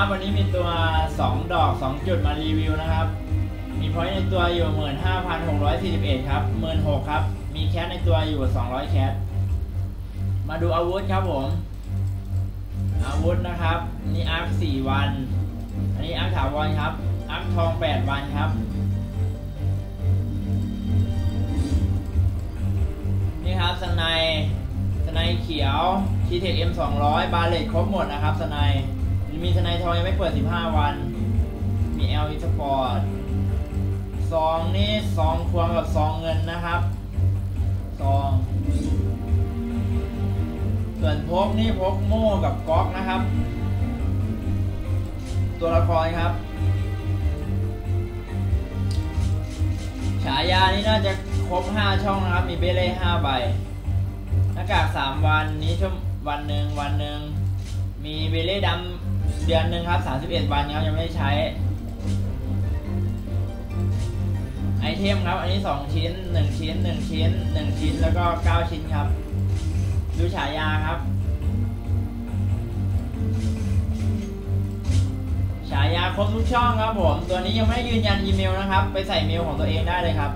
ับวันนี้มีตัว 2 ดอก 2 จุดมารีวิวนะครับ มีพอยต์ในตัวอยู่ 15,641 ครับ 16,000ครับ มีแคสในตัวอยู่ 200 แคส มาดูอาวุธครับผม อาวุธนะครับ นี่อาร์ค 4 วัน อันนี้อาร์คถาวรครับ อาร์คทอง 8 วันครับ นี่ครับสไนด์สไนด์เขียวทีเทคเอ็มสองร้อยบาเลตครบหมดนะครับสไน มีสไนด์ทองยังไม่เปิด 15 วัน มี L e Sport ซองนี่ซองควงกับซองเงินนะครับซองส่วนพกนี่พกโม่กับก๊อกนะครับ ตัวละครครับ ฉายานี่น่าจะครบ 5 ช่องนะครับ มีเบลเล่5ใบหน้ากาก 3 วันนี้ชั่ววันหนึ่งวันหนึ่ง มีเบลเล่ดำเดือนหนึ่งครับ 31 วันครับยังไม่ได้ใช้ ไอเทมครับ อันนี้ 2 ชิ้น 1 ชิ้น 1 ชิ้น 1 ชิ้นแล้วก็ 9 ชิ้นครับ ดูฉายาครับ ฉายาครบทุกช่องครับผม ตัวนี้ยังไม่ยืนยันอีเมลนะครับ ไปใส่เมลของตัวเองได้เลยครับ